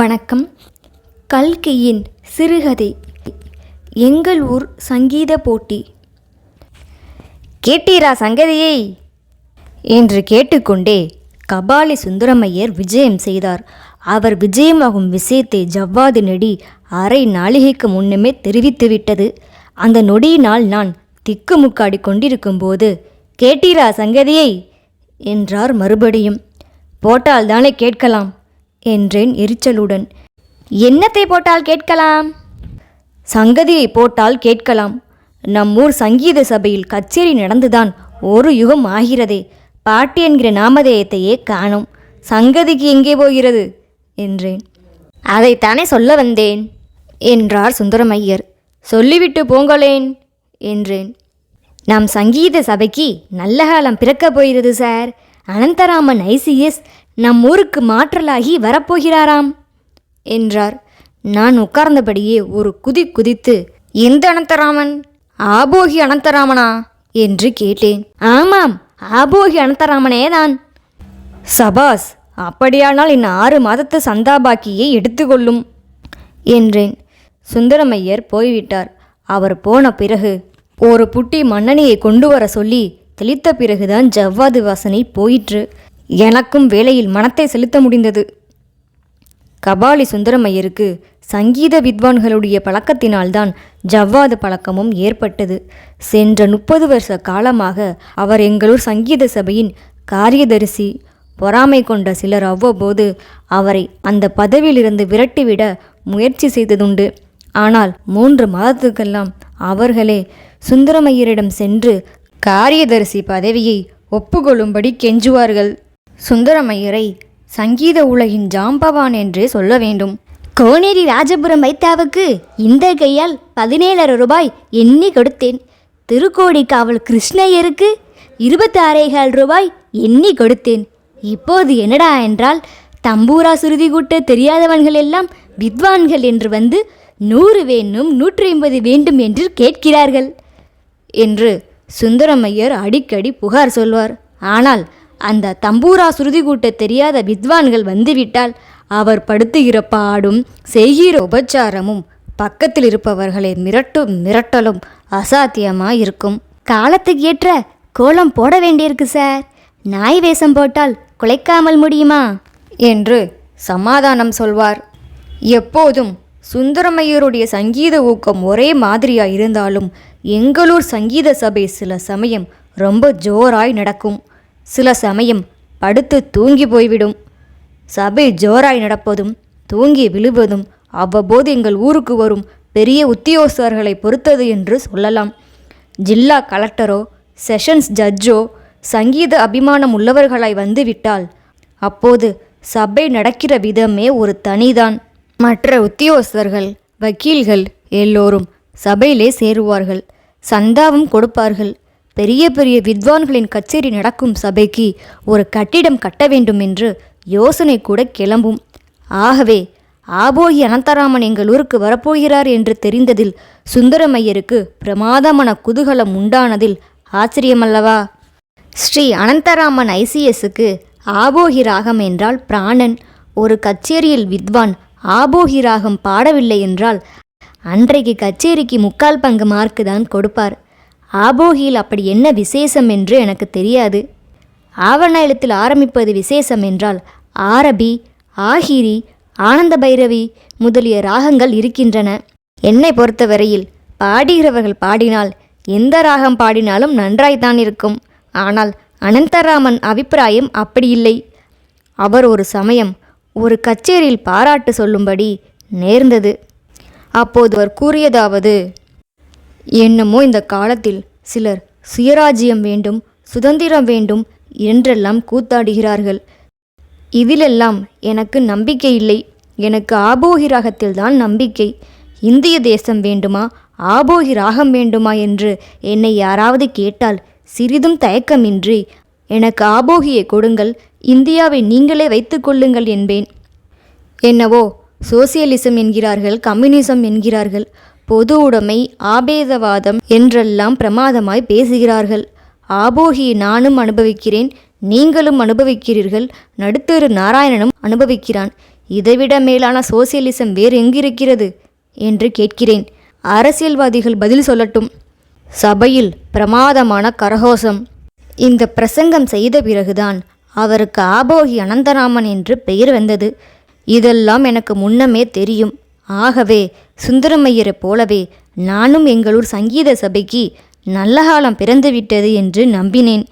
வணக்கம். கல்கியின் சிறுகதை. எங்கள் ஊர் சங்கீத போட்டி. கேட்டீரா சங்கதியை? என்று கேட்டுக்கொண்டே கபாலி சுந்தரமையர் விஜயம் செய்தார். அவர் விஜயமாகும் விஷயத்தை ஜவ்வாது நெடி அரை நாளிகைக்கு முன்னமே தெரிவித்துவிட்டது அந்த நொடியினால் நான் திக்குமுக்காடி கொண்டிருக்கும்போது கேட்டீரா சங்கதியை! என்றார் மறுபடியும். போட்டால் தானே கேட்கலாம். என்றேன் எரிச்சலுடன். என்னத்தை போட்டால் கேட்கலாம்? சங்கதியை போட்டால் கேட்கலாம். நம்மூர் சங்கீத சபையில் கச்சேரி நடந்துதான் ஒரு யுகம் ஆகிறதே. பாட்டு என்கிற நாமதேயத்தையே காணோம். சங்கதிக்கு எங்கே போகிறது? என்றேன். அதைத்தானே சொல்ல வந்தேன் என்றார் சுந்தரமையர் சொல்லிவிட்டு போங்களேன் என்றேன். நம் சங்கீத சபைக்கு நல்ல காலம் பிறக்கப் போகிறது சார். அனந்தராமன் ஐசிஎஸ் நம் ஊருக்கு மாற்றலாகி வரப்போகிறாராம் என்றார். நான் உட்கார்ந்தபடியே ஒரு குதி குதித்து எந்த அனந்தராமன்? ஆபோகி அனந்தராமனா? என்று கேட்டேன். ஆமாம் ஆபோகி அனந்தராமனே தான் சபாஸ் அப்படியானால் இன்னும் ஆறு மாதத்து சந்தாபாக்கியை எடுத்துக்கொள்ளும் என்றேன். சுந்தரமையர் போய்விட்டார். அவர் போன பிறகு ஒரு புட்டி மன்னனியை கொண்டு வர சொல்லி தெளித்த பிறகுதான் ஜவ்வாது வாசனை போயிற்று. எனக்கும் வேலையில் மனத்தை செலுத்த முடிந்தது. கபாலி சுந்தரமையருக்கு சங்கீத வித்வான்களுடைய பழக்கத்தினால்தான் ஜவ்வாது பழக்கமும் ஏற்பட்டது. சென்ற முப்பது வருஷ காலமாக அவர் எங்களூர் சங்கீத சபையின் காரியதரிசி பொறாமை கொண்ட சிலர் அவ்வப்போது அவரை அந்த பதவியிலிருந்து விரட்டிவிட முயற்சி செய்ததுண்டு. ஆனால் மூன்று மாதத்துக்கெல்லாம் அவர்களே சுந்தரமையரிடம் சென்று காரியதரிசி பதவியை ஒப்புக்கொள்ளும்படி கெஞ்சுவார்கள். சுந்தரமையரை சங்கீத உலகின் ஜாம்பவான் என்றே சொல்ல வேண்டும். கோனேரி ராஜபுரம் வைத்தாவுக்கு இந்த கையால் பதினேழரை ரூபாய் எண்ணி கொடுத்தேன். திருக்கோடி காவல் கிருஷ்ணய்யருக்கு இருபத்தாறேகால் ரூபாய் எண்ணி கொடுத்தேன். இப்போது என்னடா என்றால் தம்பூரா சுருதி கூட்ட தெரியாதவன்கள் எல்லாம் வித்வான்கள் என்று வந்து நூறு வேண்டும் நூற்றி ஐம்பது வேண்டும் என்று கேட்கிறார்கள் என்று சுந்தரமையர் அடிக்கடி புகார் சொல்வார். ஆனால் அந்த தம்பூரா சுருதி கூட்ட தெரியாத வித்வான்கள் வந்துவிட்டால் அவர் படுத்துகிற பாடும் செய்கிற உபச்சாரமும் பக்கத்தில் இருப்பவர்களை மிரட்டும் மிரட்டலும் அசாத்தியமாக இருக்கும் காலத்துக்கு ஏற்ற கோலம் போட வேண்டியிருக்கு சார். நாய் வேஷம் போட்டால் குலைக்காமல் முடியுமா? என்று சமாதானம் சொல்வார். எப்போதும் சுந்தரமையருடைய சங்கீத ஊக்கம் ஒரே மாதிரியாக இருந்தாலும் எங்களூர் சங்கீத சபை சில சமயம் ரொம்ப ஜோராய் நடக்கும். சில சமயம் படுத்து தூங்கி போய்விடும். சபை ஜோராய் நடப்பதும் தூங்கி விழுவதும் அவ்வப்போது எங்கள் ஊருக்கு வரும் பெரிய உத்தியோகஸ்தர்களை பொறுத்தது என்று சொல்லலாம். ஜில்லா கலெக்டரோ செஷன்ஸ் ஜட்ஜோ சங்கீத அபிமானம் உள்ளவர்களாய் வந்துவிட்டால் அப்போது சபை நடக்கிற விதமே ஒரு தனிதான். மற்ற உத்தியோகஸ்தர்கள் வக்கீல்கள் எல்லோரும் சபையிலே சேருவார்கள். சந்தாவும் கொடுப்பார்கள். பெரிய பெரிய வித்வான்களின் கச்சேரி நடக்கும் சபைக்கு ஒரு கட்டிடம் கட்ட வேண்டும் என்று யோசனை கூட கிளம்பும். ஆகவே ஆபோகி அனந்தராமன் எங்கள் ஊருக்கு வரப்போகிறார் என்று தெரிந்ததில் சுந்தரமையருக்கு பிரமாதமான குதூகலம் உண்டானதில் ஆச்சரியமல்லவா? ஸ்ரீ அனந்தராமன் ஐசிஎஸ்ஸுக்கு ஆபோகி ராகம் என்றால் பிராணன். ஒரு கச்சேரியில் வித்வான் ஆபோகி ராகம் பாடவில்லை என்றால் அன்றைக்கு கச்சேரிக்கு முக்கால் பங்கு மார்க்கு தான் கொடுப்பார். ஆபோகியில் அப்படி என்ன விசேஷம் என்று எனக்கு தெரியாது. ஆவண எழுத்தில் ஆரம்பிப்பது விசேஷம் என்றால் ஆரபி ஆஹிரி ஆனந்த பைரவி முதலிய ராகங்கள் இருக்கின்றன. என்னை பொறுத்தவரையில் பாடுகிறவர்கள் பாடினால் எந்த ராகம் பாடினாலும் நன்றாய்த்தான் இருக்கும். ஆனால் அனந்தராமன் அபிப்பிராயம் அப்படியில்லை அவர் ஒரு சமயம் ஒரு கச்சேரியில் பாராட்டு சொல்லும்படி நேர்ந்தது. அப்போது அவர் கூறியதாவது என்னமோ இந்த காலத்தில் சிலர் சுயராஜ்யம் வேண்டும் சுதந்திரம் வேண்டும் என்றெல்லாம் கூத்தாடுகிறார்கள். இதிலெல்லாம் எனக்கு நம்பிக்கை இல்லை. எனக்கு ஆபோகிராகத்தில்தான் நம்பிக்கை. இந்திய தேசம் வேண்டுமா? ஆபோகி ராகம் வேண்டுமா என்று என்னை யாராவது கேட்டால் சிறிதும் தயக்கமின்றி எனக்கு ஆபோகியை கொடுங்கள் இந்தியாவை நீங்களே வைத்துக்கொள்ளுங்கள் என்பேன். என்னவோ சோசியலிசம் என்கிறார்கள் கம்யூனிசம் என்கிறார்கள். பொது உடைமை ஆபேதவாதம் என்றெல்லாம் பிரமாதமாய் பேசுகிறார்கள். ஆபோகி நானும் அனுபவிக்கிறேன் நீங்களும் அனுபவிக்கிறீர்கள் நடுத்தரு நாராயணனும் அனுபவிக்கிறான். இதைவிட மேலான சோசியலிசம் வேறு எங்கிருக்கிறது? என்று கேட்கிறேன். அரசியல்வாதிகள் பதில் சொல்லட்டும். சபையில் பிரமாதமான கரகோஷம். இந்த பிரசங்கம் செய்த பிறகுதான் அவருக்கு ஆபோகி அனந்தராமன் என்று பெயர் வந்தது. இதெல்லாம் எனக்கு முன்னமே தெரியும். ஆகவே சுந்தரமையரை போலவே நானும் எங்களூர் சங்கீத சபைக்கு நல்ல காலம் பிறந்துவிட்டது என்று நம்பினேன்.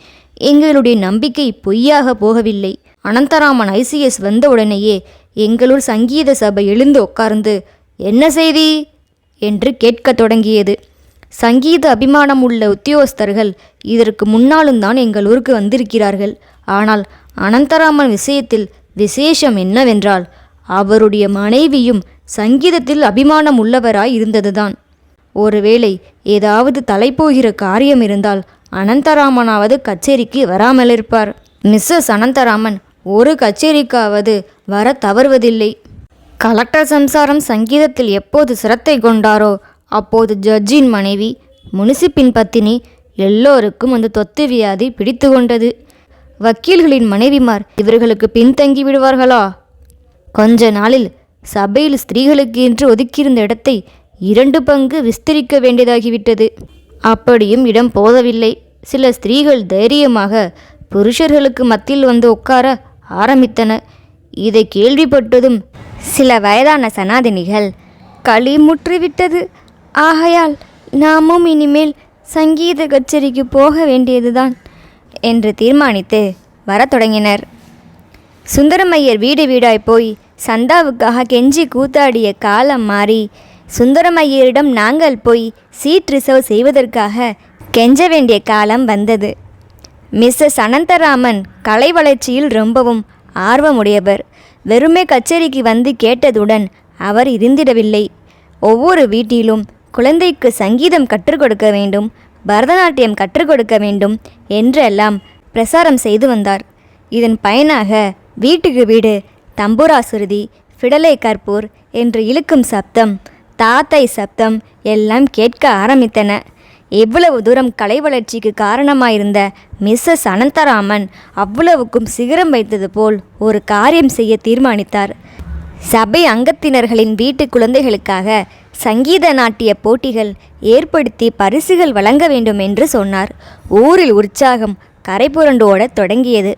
எங்களுடைய நம்பிக்கை பொய்யாக போகவில்லை. அனந்தராமன் ஐசிஎஸ் வந்த உடனேயே எங்களூர் சங்கீத சபை எழுந்து உட்கார்ந்து என்ன செய்தி என்று கேட்கத் தொடங்கியது. சங்கீத அபிமானம் உள்ள உத்தியோகஸ்தர்கள் இதற்கு முன்னாலும் தான் எங்கள் ஊருக்கு வந்திருக்கிறார்கள். ஆனால் அனந்தராமன் விஷயத்தில் விசேஷம் என்னவென்றால் அவருடைய மனைவியும் சங்கீதத்தில் அபிமானம் உள்ளவராய் இருந்ததுதான். ஒருவேளை ஏதாவது தலைப்போகிற காரியம் இருந்தால் அனந்தராமனாவது கச்சேரிக்கு வராமலிருப்பார். மிஸ்ஸஸ் அனந்தராமன் ஒரு கச்சேரிக்காவது வர தவறுவதில்லை. கலெக்டர் சம்சாரம் சங்கீதத்தில் எப்போது சிரத்தை கொண்டாரோ அப்போது ஜட்ஜின் மனைவி முனிசிப்பின் பத்தினி எல்லோருக்கும் அந்த தொத்து வியாதி பிடித்து கொண்டது வக்கீல்களின் மனைவிமார் இவர்களுக்கு பின்தங்கி விடுவார்களா? கொஞ்ச நாளில் சபையில் ஸ்திரீகளுக்கு என்று ஒதுக்கியிருந்த இடத்தை இரண்டு பங்கு விஸ்தரிக்க வேண்டியதாகிவிட்டது. அப்படியும் இடம் போதவில்லை. சில ஸ்திரீகள் தைரியமாக புருஷர்களுக்கு மத்தியில் வந்து உட்கார ஆரம்பித்தன. இதை கேள்விப்பட்டதும் சில வயதான சனாதினிகள் களி முற்றிவிட்டது ஆகையால் நாமும் இனிமேல் சங்கீத கச்சேரிக்கு போக வேண்டியதுதான் என்று தீர்மானித்து வரத் தொடங்கினர். சுந்தரமையர் வீடு வீடாய் போய் சந்தாவுக்காக கெஞ்சி கூத்தாடிய காலம் மாறி சுந்தரமையரிடம் நாங்கள் போய் சீட் ரிசர்வ் செய்வதற்காக கெஞ்ச வேண்டிய காலம் வந்தது. மிஸ்ஸஸ் அனந்தராமன் கலை வளர்ச்சியில் ரொம்பவும் ஆர்வமுடையவர். வெறுமே கச்சேரிக்கு வந்து கேட்டதுடன் அவர் இருந்திடவில்லை. ஒவ்வொரு வீட்டிலும் குழந்தைக்கு சங்கீதம் கற்றுக் கொடுக்க வேண்டும் பரதநாட்டியம் கற்றுக் கொடுக்க வேண்டும் என்றெல்லாம் பிரசாரம் செய்து வந்தார். இதன் பயனாக வீட்டுக்கு வீடு தம்புரா சுருதி ஃபிடலை கற்பூர் என்று இழுக்கும் சப்தம் தாத்தை சப்தம் எல்லாம் கேட்க ஆரம்பித்தன. எவ்வளவு தூரம் கலை வளர்ச்சிக்கு காரணமாயிருந்த மிஸ்ஸஸ் அனந்தராமன் அவ்வளவுக்கும் சிகரம் வைத்தது போல் ஒரு காரியம் செய்ய தீர்மானித்தார். சபை அங்கத்தினர்களின் வீட்டு குழந்தைகளுக்காக சங்கீத நாட்டிய போட்டிகள் ஏற்படுத்தி பரிசுகள் வழங்க வேண்டும் என்று சொன்னார். ஊரில் உற்சாகம் கரைபுரண்டோட தொடங்கியது.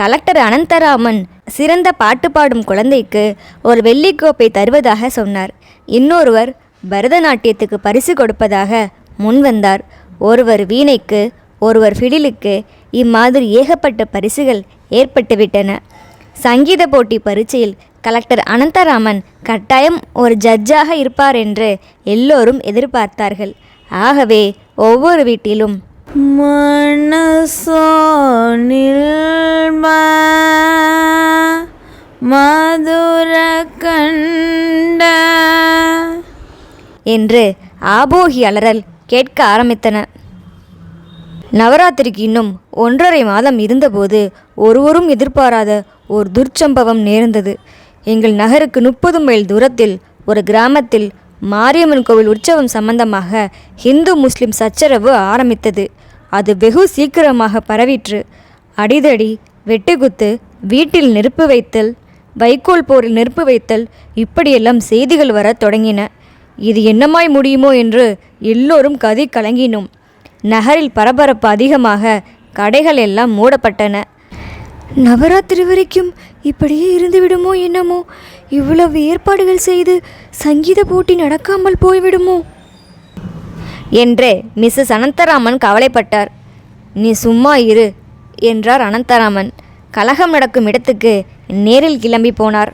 கலெக்டர் அனந்தராமன் சிறந்த பாட்டு பாடும் குழந்தைக்கு ஒரு வெள்ளிக்கோப்பை தருவதாக சொன்னார். இன்னொருவர் பரதநாட்டியத்துக்கு பரிசு கொடுப்பதாக முன்வந்தார் ஒருவர் வீணைக்கு ஒருவர் ஃபிடிலுக்கு இம்மாதிரி ஏகப்பட்ட பரிசுகள் ஏற்பட்டுவிட்டன. சங்கீத போட்டி பரீட்சையில் கலெக்டர் அனந்தராமன் கட்டாயம் ஒரு ஜட்ஜாக இருப்பார் என்று எல்லோரும் எதிர்பார்த்தார்கள். ஆகவே ஒவ்வொரு வீட்டிலும் மனசோ மதுர கண்ட. என்று ஆபோகி அலறல் கேட்க ஆரம்பித்தன. நவராத்திரிக்கு இன்னும் ஒன்றரை மாதம் இருந்தபோது ஒருவரும் எதிர்பாராத ஒரு துர்ச்சம்பவம் நேர்ந்தது. எங்கள் நகருக்கு முப்பது மைல் தூரத்தில் ஒரு கிராமத்தில் மாரியம்மன் கோவில் உற்சவம் சம்பந்தமாக ஹிந்து முஸ்லிம் சச்சரவு ஆரம்பித்தது. அது வெகு சீக்கிரமாக பரவிற்று. அடிதடி வெட்டுகுத்து வீட்டில் நெருப்பு வைத்தல் வைக்கோல் போரில் நெருப்பு வைத்தல் இப்படியெல்லாம் செய்திகள் வரத் தொடங்கின. இது என்னமாய் முடியுமோ என்று எல்லோரும் கதி கலங்கினோம். நகரில் பரபரப்பு அதிகமாக கடைகள் எல்லாம் மூடப்பட்டன. நவராத்திரி வரைக்கும் இப்படியே இருந்துவிடுமோ என்னமோ? இவ்வளவு ஏற்பாடுகள் செய்து சங்கீத போட்டி நடக்காமல் போய்விடுமோ? என்று மிஸ்ஸஸ் அனந்தராமன் கவலைப்பட்டார். நீ சும்மா இரு என்றார் அனந்தராமன். கலகம் நடக்கும் இடத்துக்கு நேரில் கிளம்பி போனார்.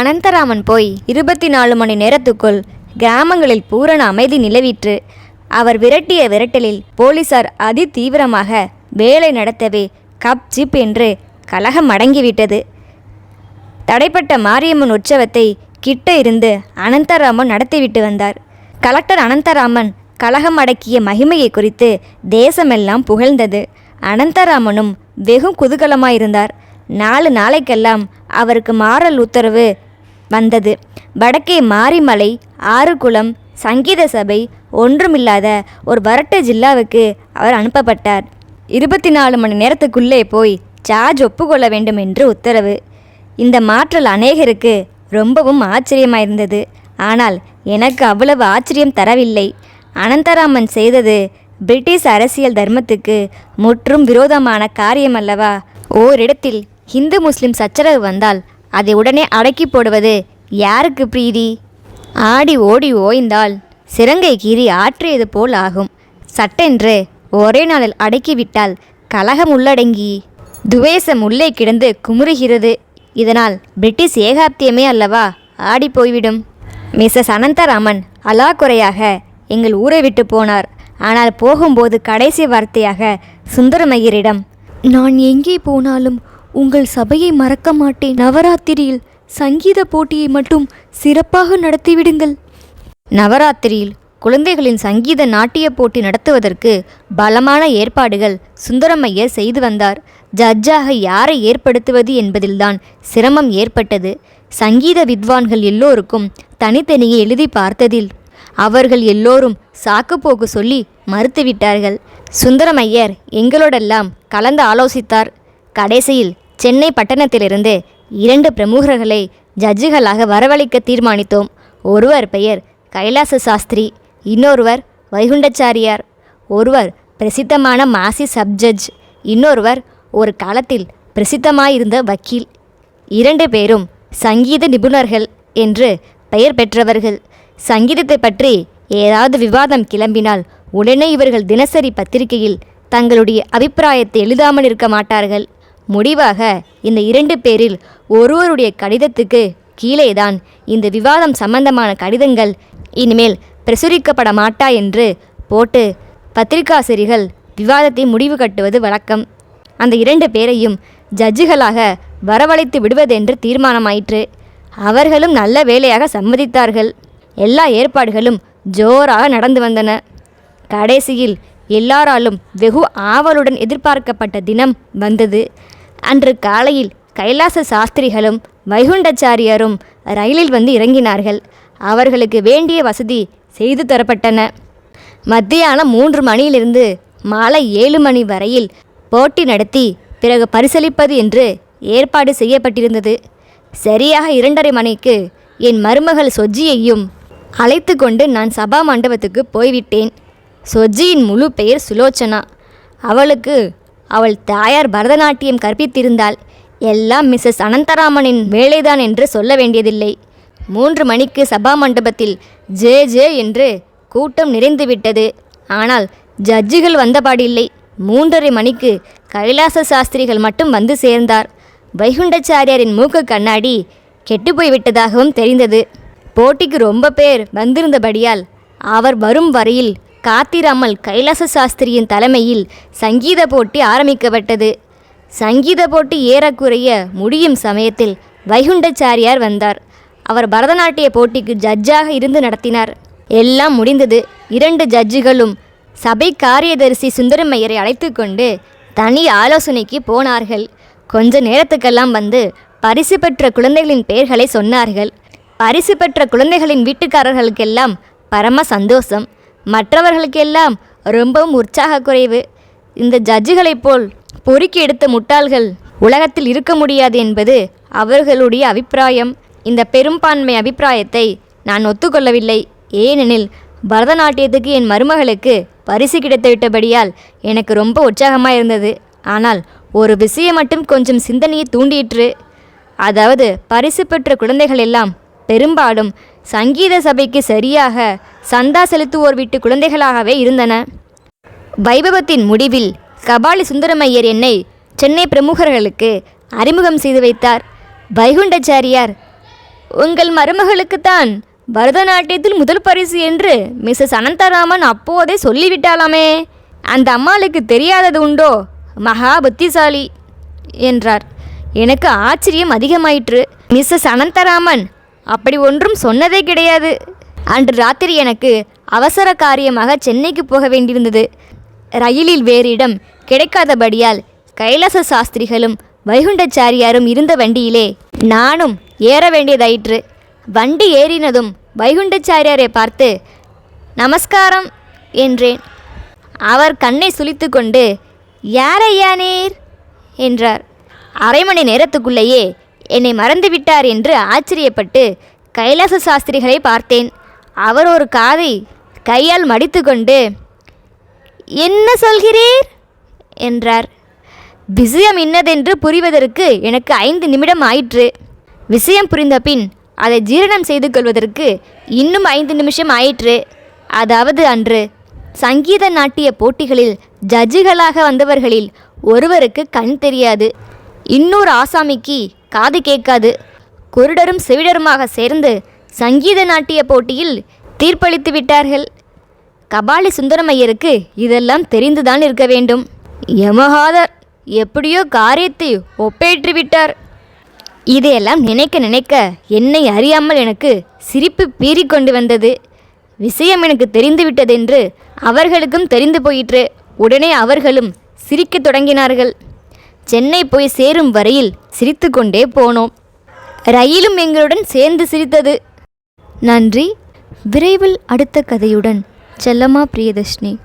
அனந்தராமன் போய் இருபத்தி நாலு மணி நேரத்துக்குள் கிராமங்களில் பூரண அமைதி நிலவிற்று. அவர் விரட்டிய விரட்டலில் போலீசார் அதி தீவிரமாக வேலை நடத்தவே கப் ஜிப் என்று கலகம் அடங்கிவிட்டது. தடைப்பட்ட மாரியம்மன் உற்சவத்தை கிட்ட இருந்து அனந்தராமன் நடத்திவிட்டு வந்தார். கலெக்டர் அனந்தராமன் கலகம் அடக்கிய மகிமையை குறித்து தேசமெல்லாம் புகழ்ந்தது. அனந்தராமனும் வெகு குதூகலமாயிருந்தார். நாலு நாளைக்கெல்லாம் அவருக்கு மாறல் உத்தரவு வந்தது. வடக்கே மாரிமலை ஆறுகுளம் சங்கீத சபை ஒன்றுமில்லாத ஒரு வறட்ட ஜில்லாவுக்கு அவர் அனுப்பப்பட்டார். இருபத்தி நாலு மணி நேரத்துக்குள்ளே போய் சார்ஜ் ஒப்புக்கொள்ள வேண்டும் என்று உத்தரவு. இந்த மாற்றல் அநேகருக்கு ரொம்பவும் ஆச்சரியமாயிருந்தது. ஆனால் எனக்கு அவ்வளவு ஆச்சரியம் தரவில்லை. அனந்தராமன் செய்தது பிரிட்டிஷ் அரசியல் தர்மத்துக்கு முற்றும் விரோதமான காரியம் அல்லவா ஓரிடத்தில் இந்து முஸ்லிம் சச்சரவு வந்தால் அதை உடனே அடக்கி போடுவது யாருக்கு பிரீதி? ஆடி ஓடி ஓய்ந்தால் சிறங்கை கீறி ஆற்றியது போல் ஆகும். சட்டென்று ஒரே நாளில் அடக்கிவிட்டால் கலகம் உள்ளடங்கி துவேசம் உள்ளே கிடந்து குமுறுகிறது. இதனால் பிரிட்டிஷ் ஏகாப்தியமே அல்லவா? ஆடி போய்விடும். மிஸ்ஸஸ் அனந்தராமன் அலாக்குறையாக எங்கள் ஊரை விட்டு போனார். ஆனால் போகும்போது கடைசி வார்த்தையாக சுந்தரமையரிடம் நான் எங்கே போனாலும் உங்கள் சபையை மறக்க மாட்டேன். நவராத்திரியில் சங்கீத போட்டியை மட்டும் சிறப்பாக நடத்திவிடுங்கள். நவராத்திரியில் குழந்தைகளின் சங்கீத நாட்டிய போட்டி நடத்துவதற்கு பலமான ஏற்பாடுகள் சுந்தரமையர் செய்து வந்தார். ஜட்ஜாக யாரை ஏற்படுத்துவது என்பதில்தான் சிரமம் ஏற்பட்டது. சங்கீத வித்வான்கள் எல்லோருக்கும் தனித்தனியே எழுதி பார்த்ததில் அவர்கள் எல்லோரும் சாக்குப்போக்கு சொல்லி மறுத்துவிட்டார்கள். சுந்தரமையர் எங்களோடெல்லாம் கலந்து ஆலோசித்தார். கடைசியில் சென்னை பட்டணத்திலிருந்து இரண்டு பிரமுகர்களை ஜட்ஜுகளாக வரவழைக்க தீர்மானித்தோம். ஒருவர் பெயர் கைலாச சாஸ்திரி இன்னொருவர் வைகுண்டச்சாரியார். ஒருவர் பிரசித்தமான மாசி சப்ஜட்ஜ் இன்னொருவர் ஒரு காலத்தில் பிரசித்தமாயிருந்த வக்கீல். இரண்டு பேரும் சங்கீத நிபுணர்கள் என்று பெயர் பெற்றவர்கள். சங்கீதத்தை பற்றி ஏதாவது விவாதம் கிளம்பினால் உடனே இவர்கள் தினசரி பத்திரிகையில் தங்களுடைய அபிப்பிராயத்தை எழுதாமல் இருக்க மாட்டார்கள். முடிவாக இந்த இரண்டு பேரில் ஒருவருடைய கடிதத்துக்கு கீழேதான் இந்த விவாதம் சம்பந்தமான கடிதங்கள் இனிமேல் பிரசுரிக்கப்பட மாட்டா என்று போட்டு பத்திரிகாசிரிகள் விவாதத்தை முடிவு கட்டுவது வழக்கம். அந்த இரண்டு பேரையும் ஜட்ஜுகளாக வரவழைத்து விடுவதென்று தீர்மானமாயிற்று. அவர்களும் நல்ல வேலையாக சம்மதித்தார்கள். எல்லா ஏற்பாடுகளும் ஜோராக நடந்து வந்தன. கடைசியில் எல்லாராலும் வெகு ஆவலுடன் எதிர்பார்க்கப்பட்ட தினம் வந்தது. அன்று காலையில் கைலாச சாஸ்திரிகளும் வைகுண்டச்சாரியரும் ரயிலில் வந்து இறங்கினார்கள். அவர்களுக்கு வேண்டிய வசதி செய்து தரப்பட்டன. மத்தியானம் மூன்று மணியிலிருந்து மாலை ஏழு மணி வரையில் போட்டி நடத்தி பிறகு பரிசளிப்பது என்று ஏற்பாடு செய்யப்பட்டிருந்தது. சரியாக இரண்டரை மணிக்கு என் மருமகள் சொஜ்ஜியையும் அழைத்து கொண்டு நான் சபா மண்டபத்துக்கு போய்விட்டேன். சொஜ்ஜியின் முழு பெயர் சுலோச்சனா. அவளுக்கு அவள் தாயார் பரதநாட்டியம் கற்பித்திருந்தாள் எல்லாம் மிஸ்ஸஸ் அனந்தராமனின் வேலைதான் என்று சொல்ல வேண்டியதில்லை. மூன்று மணிக்கு சபா மண்டபத்தில் ஜே ஜே என்று கூட்டம் நிறைந்துவிட்டது. ஆனால் ஜட்ஜுகள் வந்தபாடில்லை. மூன்றரை மணிக்கு கைலாச சாஸ்திரிகள் மட்டும் வந்து சேர்ந்தார். வைகுண்டச்சாரியாரின் மூக்கு கண்ணாடி கெட்டுப்போய் விட்டதாகவும் தெரிந்தது. போட்டிக்கு ரொம்ப பேர் வந்திருந்தபடியால் அவர் வரும் வரையில் காத்திராமல் கைலாச சாஸ்திரியின் தலைமையில் சங்கீத போட்டி ஆரம்பிக்கப்பட்டது. சங்கீத போட்டி ஏறக்குறைய முடியும் சமயத்தில் வைகுண்டச்சாரியார் வந்தார். அவர் பரதநாட்டிய போட்டிக்கு ஜட்ஜாக இருந்து நடத்தினார். எல்லாம் முடிந்தது. இரண்டு ஜட்ஜுகளும் சபை காரியதரிசி சுந்தரமையரை அழைத்து கொண்டு தனி ஆலோசனைக்கு போனார்கள். கொஞ்ச நேரத்துக்கெல்லாம் வந்து பரிசு பெற்ற குழந்தைகளின் பெயர்களை சொன்னார்கள். பரிசு பெற்ற குழந்தைகளின் வீட்டுக்காரர்களுக்கெல்லாம் பரம சந்தோஷம். மற்றவர்களுக்கெல்லாம் ரொம்பவும் உற்சாக குறைவு இந்த ஜட்ஜுகளைப் போல் பொறுக்கி எடுத்த முட்டாள்கள் உலகத்தில் இருக்க முடியாது என்பது அவர்களுடைய அபிப்பிராயம். இந்த பெரும்பான்மை அபிப்பிராயத்தை நான் ஒத்துக்கொள்ளவில்லை. ஏனெனில் பரதநாட்டியத்துக்கு என் மருமகளுக்கு பரிசு கிடைத்துவிட்டபடியால் எனக்கு ரொம்ப உற்சாகமாக இருந்தது ஆனால் ஒரு விஷயம் மட்டும் கொஞ்சம் சிந்தனையை தூண்டிற்று அதாவது பரிசு பெற்ற குழந்தைகள் எல்லாம் பெரும்பாலும் சங்கீத சபைக்கு சரியாக சந்தா செலுத்துவோர் வீட்டு குழந்தைகளாகவே இருந்தன. வைபவத்தின் முடிவில் கபாலி சுந்தரமையர் என்னை சென்னை பிரமுகர்களுக்கு அறிமுகம் செய்து வைத்தார். வைகுண்டச்சாரியார் உங்கள் மருமகளுக்குத்தான் பரதநாட்டியத்தில் முதல் பரிசு என்று மிஸ்ஸஸ் அனந்தராமன் அப்போதே சொல்லிவிட்டாலாமே அந்த அம்மாளுக்கு தெரியாதது உண்டோ? மகா புத்திசாலி என்றார். எனக்கு ஆச்சரியம் அதிகமாயிற்று. மிஸ்ஸஸ் அனந்தராமன் அப்படி ஒன்றும் சொன்னதே கிடையாது. அன்று ராத்திரி எனக்கு அவசர காரியமாக சென்னைக்கு போக வேண்டியிருந்தது. ரயிலில் வேறு இடம் கிடைக்காதபடியால் கைலாச சாஸ்திரிகளும் வைகுண்டச்சாரியாரும் இருந்த வண்டியிலே நானும் ஏற வேண்டியதாயிற்று. வண்டி ஏறினதும் வைகுண்டச்சாரியாரை பார்த்து நமஸ்காரம் என்றேன். அவர் கண்ணை சுழித்து கொண்டு யாரையா நீர்? என்றார். அரை மணி நேரத்துக்குள்ளேயே என்னை மறந்துவிட்டார் என்று ஆச்சரியப்பட்டு கைலாச சாஸ்திரிகளை பார்த்தேன். அவர் ஒரு காதை கையால் மடித்துக்கொண்டு என்ன சொல்கிறீர்? என்றார். விஷயம் இன்னதென்று புரிவதற்கு எனக்கு ஐந்து நிமிடம் ஆயிற்று. விஷயம் புரிந்த பின் அதை ஜீரணம் செய்து கொள்வதற்கு இன்னும் ஐந்து நிமிஷம் ஆயிற்று. அதாவது அன்று சங்கீத நாட்டிய போட்டிகளில் ஜட்ஜுகளாக வந்தவர்களில் ஒருவருக்கு கண் தெரியாது. இன்னொரு ஆசாமிக்கு காது கேட்காது. குருடரும் செவிடருமாக சேர்ந்து சங்கீத நாட்டிய போட்டியில் தீர்ப்பளித்து விட்டார்கள். கபாலி சுந்தரமையருக்கு இதெல்லாம் தெரிந்துதான் இருக்க வேண்டும். யமஹாதர் எப்படியோ காரியத்தை ஒப்பேற்றி விட்டார் இதையெல்லாம் நினைக்க நினைக்க என்னை அறியாமல் எனக்கு சிரிப்பு பீறிக்கொண்டு வந்தது. விஷயம் எனக்கு தெரிந்துவிட்டதென்று அவர்களுக்கும் தெரிந்து போயிற்று. உடனே அவர்களும் சிரிக்கத் தொடங்கினார்கள். சென்னை போய் சேரும் வரையில் சிரித்துக்கொண்டே போனோம். ரயிலும் எங்களுடன் சேர்ந்து சிரித்தது. நன்றி. விரைவில் அடுத்த கதையுடன். செல்லம்மா பிரியதர்ஷினி.